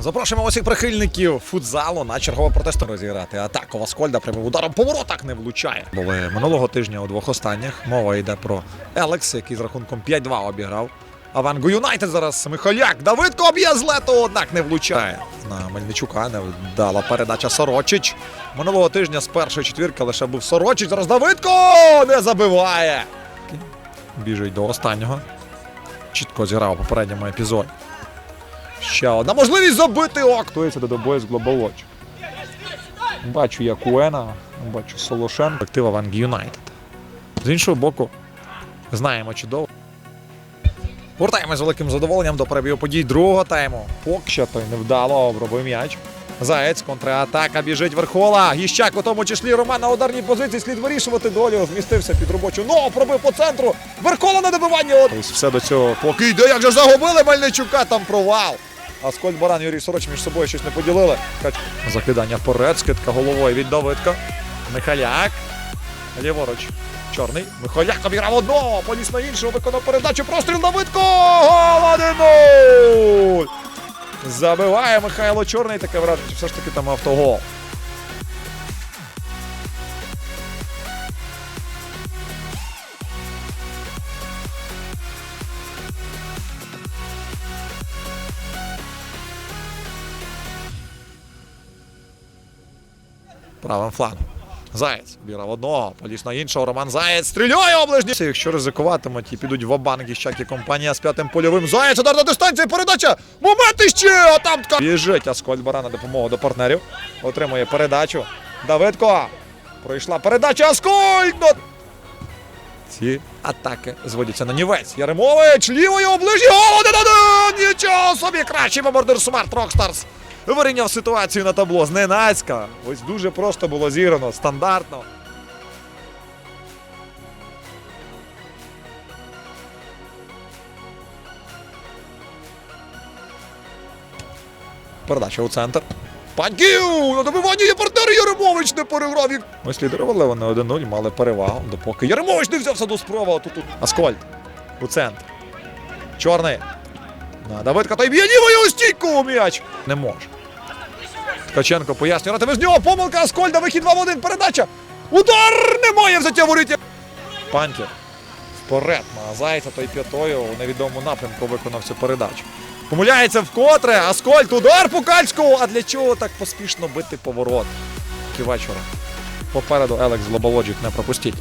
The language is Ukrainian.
Запрошуємо усіх прихильників футзалу на чергове протесту розіграти. Атаку Васкольда прямим ударом по воротах не влучає. Були минулого тижня у двох останніх. Мова йде про Елекс, який з рахунком 5-2 обіграв. Авангу Юнайтед зараз Михаляк. Давидко б'є з лету, однак не влучає. На Мельничука не вдала передача Сорочич. Минулого тижня з першої четвірки лише був Сорочич. Зараз Давидко не забиває. Біжить до останнього. Чітко зіграв у попередньому епізоді. Ще одна можливість забити ок. Готується до добою з Watch. Бачу Якуена, бачу Солошен. Актива Ванг Юнайтед. З іншого боку, знаємо чудово. Повертаємось з великим задоволенням до перебігу подій другого тайму. Поки що той невдало обробив м'яч. Заєць, контратака біжить Верхола. Гіщак у тому числі Роман на ударній позиції слід вирішувати долю. Змістився під робочу ногу, пробив по центру. Верхола на добиванні. Ось все до цього. Поки йде, як же загубили Мельничука, там провал. Аскольд Баран Юрій Сороч між собою щось не поділили. Закидання вперед, скидка головою від Давидка. Михаляк. Ліворуч. Чорний. Михаляк обіграв одного. Поліс на іншого. Виконав передачу. Простріл Давидко. Гол 1-0. Забиває Михайло Чорний. Таке враження, все ж таки там автогол. Правим флангом. Заєць обіграв одного, поліс на іншого. Роман Заєць стріляє оближні. Якщо ризикуватимуть і підуть в банк Іщак і компанія з п'ятим польовим. Заєць удар на дистанції, передача. Момент іще! А там така. Біжить Аскольд Баран на допомогу до партнерів. Отримує передачу. Давидко. Пройшла передача Аскольд. Ці атаки зводяться на нівець. Яремович, лівою оближні. Гол 1-1! Нічого собі! Кращий бомбардир Смарт Рокстарс. Вирівняв ситуацію на табло. Зненацька. Ось дуже просто було зіграно, стандартно. Передача у центр. Паньків! На добиванні є партнер Яремович не переграв. їх. Ось лідерували вони 1-0, мали перевагу, допоки Яремович не взявся до спроба. Тут, тут Аскольд у центр. Чорний. На Давидка той б'є лівою стійку м'яч. Не може. Ткаченко пояснює, рати з нього помилка Аскольда, вихід 2 в 1, передача. Удар! Немає взяття воріття. Панків. Вперед на Зайця, той п'ятою у невідомому напрямку виконав цю передачу. Помиляється вкотре, Аскольд, удар по Кальську. А для чого так поспішно бити поворот? Ківачора. Попереду Елекс Лоболоджик не пропустіть.